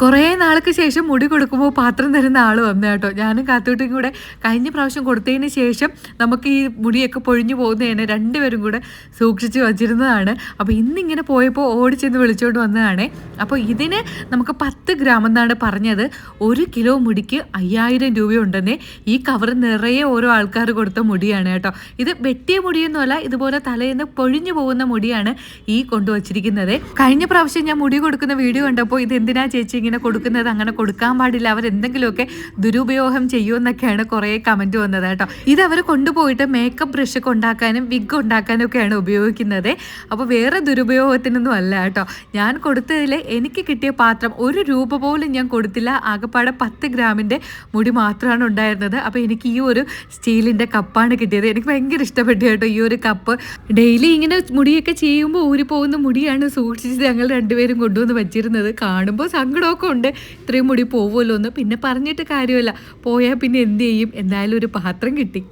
കുറേ നാൾക്ക് ശേഷം മുടി കൊടുക്കുമ്പോൾ പാത്രം തരുന്ന ആൾ വന്നു കേട്ടോ. ഞാനും കാത്തൂട്ടും കൂടെ കഴിഞ്ഞ പ്രാവശ്യം കൊടുത്തതിന് ശേഷം നമുക്ക് ഈ മുടിയൊക്കെ പൊഴിഞ്ഞു പോകുന്നതിന് രണ്ടുപേരും കൂടെ സൂക്ഷിച്ച് വച്ചിരുന്നതാണ്. അപ്പോൾ ഇന്നിങ്ങനെ പോയപ്പോൾ ഓടിച്ചെന്ന് വിളിച്ചുകൊണ്ട് വന്നതാണ്. അപ്പോൾ ഇതിന് നമുക്ക് പത്ത് ഗ്രാം എന്നാണ് പറഞ്ഞത്. ഒരു കിലോ മുടിക്ക് അയ്യായിരം രൂപയുണ്ടെന്നേ ഈ കവർ നിറയെ ഓരോ ആൾക്കാർ കൊടുത്ത മുടിയാണ് കേട്ടോ. ഇത് വെട്ടിയ മുടിയൊന്നുമല്ല ഇതുപോലെ തലേന്ന് പൊഴിഞ്ഞു പോകുന്ന മുടിയാണ് ഈ കൊണ്ടുവച്ചിരിക്കുന്നത്. കഴിഞ്ഞ പ്രാവശ്യം ഞാൻ മുടി കൊടുക്കുന്ന വീഡിയോ കണ്ടപ്പോൾ ഇത് എന്തിനാ ചേച്ചി ഇങ്ങനെ കൊടുക്കുന്നത് അങ്ങനെ കൊടുക്കാൻ പാടില്ല. അവർ എന്തെങ്കിലുമൊക്കെ ദുരുപയോഗം ചെയ്യുമെന്നൊക്കെയാണ് കുറേ കമന്റ് വന്നത് കേട്ടോ. ഇത് അവർ കൊണ്ടുപോയിട്ട് മേക്കപ്പ് ബ്രഷ് ഒക്കെ ഉണ്ടാക്കാനും വിഗ് ഉണ്ടാക്കാനും ഒക്കെയാണ് ഉപയോഗിക്കുന്നത്. അപ്പോൾ വേറെ ദുരുപയോഗത്തിനൊന്നും അല്ല കേട്ടോ. ഞാൻ കൊടുത്തതിൽ എനിക്ക് കിട്ടിയ പാത്രം ഒരു രൂപ പോലും ഞാൻ കൊടുത്തില്ല. ആകെപ്പാടെ പത്ത് ഗ്രാമിന്റെ മുടി മാത്രമാണ് ഉണ്ടായിരുന്നത്. അപ്പോൾ എനിക്ക് ഈ ഒരു സ്റ്റീലിന്റെ കപ്പാണ് കിട്ടിയത്. എനിക്ക് ഭയങ്കര ഇഷ്ടപ്പെട്ടു കേട്ടോ ഈ ഒരു കപ്പ്. ഡെയിലി ഇങ്ങനെ മുടിയൊക്കെ ചെയ്യുമ്പോൾ ഊരി പോകുന്ന മുടിയാണ് സൂക്ഷിച്ച് ഞങ്ങൾ രണ്ടുപേരും കൊണ്ടുവന്ന് വെച്ചിരുന്നത്. കാണുമ്പോൾ സങ്കടമൊക്കെ ഉണ്ട്. ഇത്രയും മുടി പോകുമല്ലോ എന്ന് പിന്നെ പറഞ്ഞിട്ട് കാര്യമല്ല. പോയാൽ പിന്നെ എന്ത് ചെയ്യും? എന്തായാലും ഒരു പാത്രം കിട്ടി.